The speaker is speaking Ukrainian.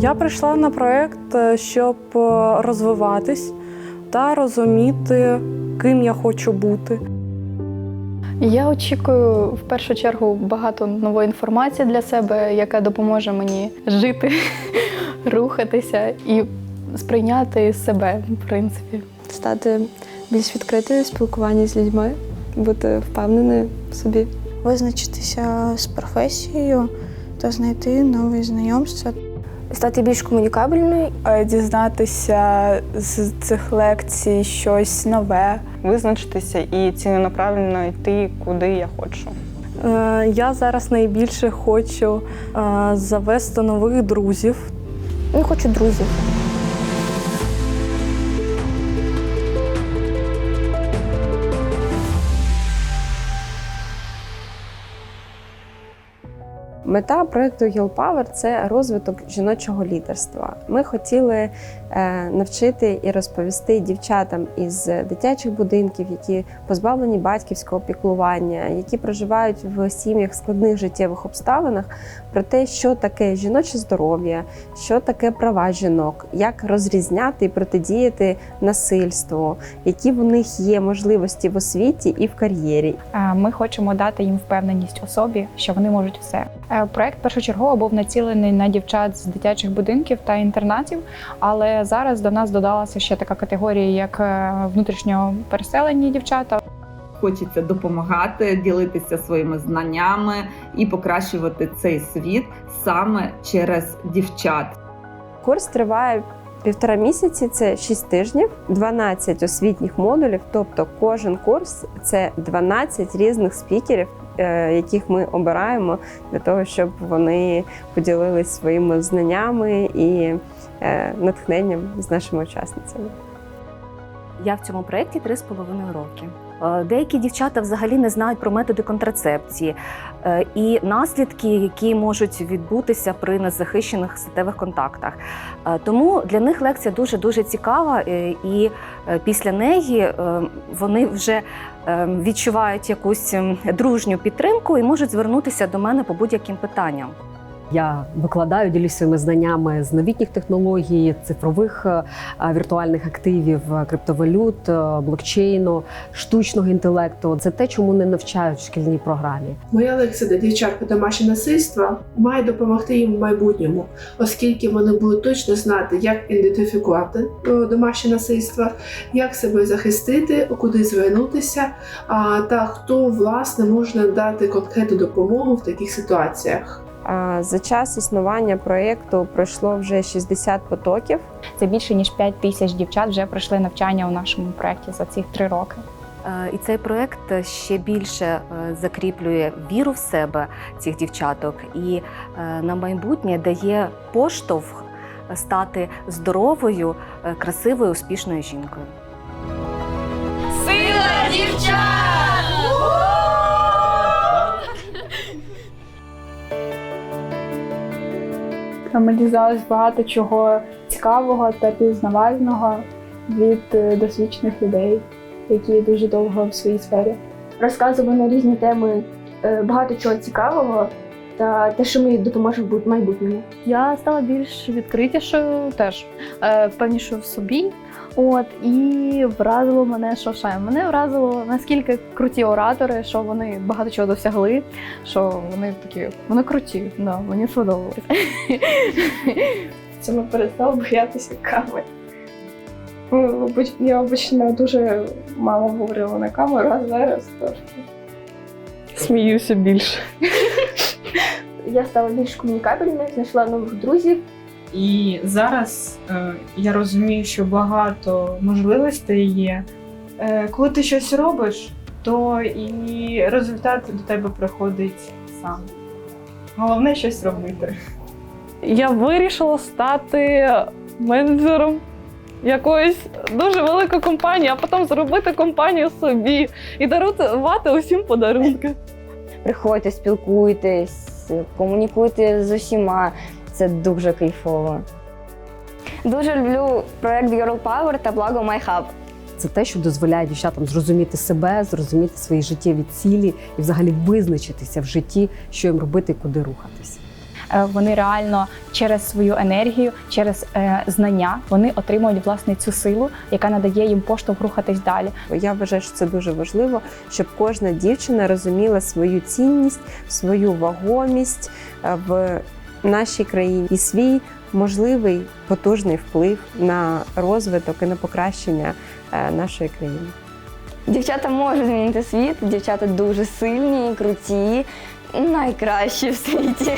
Я прийшла на проект, е, щоб е, розвиватись та розуміти, ким я хочу бути. Я очікую в першу чергу багато нової інформації для себе, яка допоможе мені жити, рухатися і сприйняти себе, в принципі. стати більш відкритою в спілкуванні з людьми, бути впевненою в собі. визначитися з професією та знайти нові знайомства. Стати більш комунікабельною. Е, дізнатися з цих лекцій щось нове. визначитися і ціленаправленно йти, куди я хочу. Е, Я зараз найбільше хочу е, завести нових друзів Я хочу друзів. Мета проекту Girl Power – це розвиток жіночого лідерства. Ми хотіли е, навчити і розповісти дівчатам із дитячих будинків, які позбавлені батьківського піклування, які проживають в сім'ях складних життєвих обставинах, про те, що таке жіноче здоров'я, що таке права жінок, як розрізняти і протидіяти насильству, які в них є можливості в освіті і в кар'єрі. Е, Ми хочемо дати їм впевненість у собі, що вони можуть все. Е, Проект першочергово був націлений на дівчат з дитячих будинків та інтернатів, але зараз до нас додалася ще така категорія, як е, внутрішньо переселені дівчата. Хочеться допомагати, ділитися своїми знаннями і покращувати цей світ саме через дівчат. Курс триває півтора місяці, це 6 тижнів, 12 освітніх модулів. Тобто кожен курс це 12 різних спікерів, яких ми обираємо для того, щоб вони поділились своїми знаннями і е, натхненням з нашими учасницями. Я в цьому проєкті три з половиною роки. Е, Деякі дівчата взагалі не знають про методи контрацепції е, і наслідки, які можуть відбутися при незахищених статевих контактах. Е, Тому для них лекція дуже дуже цікава, і після неї вони вже відчувають якусь дружню підтримку і можуть звернутися до мене по будь-яким питанням. Я викладаю, ділюсь своїми знаннями з новітніх технологій, цифрових е, е, віртуальних активів, е, криптовалют, блокчейну, штучного інтелекту. Це те, чому не навчають в шкільній програмі. Моя лекція для дівчат про домашнє насильство має допомогти їм в майбутньому, оскільки вони будуть точно знати, як ідентифікувати домашнє насильство, як себе захистити, куди звернутися, а, та хто власне може надати конкретну допомогу в таких ситуаціях. За час існування проєкту пройшло вже 60 потоків. Це більше ніж 5 тисяч дівчат вже пройшли навчання у нашому проєкті за ці три роки. І цей проект ще більше е, закріплює віру в себе цих дівчаток і е, на майбутнє дає поштовх стати здоровою, е, красивою, успішною жінкою. Сила дівчат! Ми дізналися багато чого цікавого та пізнавального від е, досвідчених людей, які дуже довго в своїй сфері. Розказували на різні теми е, багато чого цікавого та те, що мені допоможе в майбутньому. Я стала більш відкритішою, теж е, впевнішою в собі. От і вразило мене, що ще мене вразило наскільки круті оратори, що вони багато чого досягли. Що вони такі, вони круті, да, мені сподобалось. Це ми перестали боятися кави. Ну, Я обично дуже мало говорила на камеру, а зараз трошки. Сміюся більше. Я стала більш комунікабельною, знайшла нових друзів. І зараз е, я розумію, що багато можливостей є. Е, коли ти щось робиш, то і результат до тебе приходить сам. Головне щось робити. Я вирішила стати менеджером якоїсь дуже великої компанії, а потім зробити компанію собі і дарувати усім подарунки. Приходьте, спілкуйтесь, комунікуйте з усіма. Це дуже кайфово. Дуже люблю проект Girl Power та благо MyHub. Це те, що дозволяє дівчатам зрозуміти себе, зрозуміти свої життєві цілі і взагалі визначитися в житті, що їм робити і куди рухатися. Е, Вони реально через свою енергію, через е, знання вони отримують власне цю силу, яка надає їм поштовх рухатись далі. Я вважаю, що це дуже важливо, щоб кожна дівчина розуміла свою цінність, свою вагомість е, в нашій країні і свій можливий потужний вплив на розвиток і на покращення нашої країни. Дівчата можуть змінити світ, дівчата дуже сильні, круті, найкращі в світі.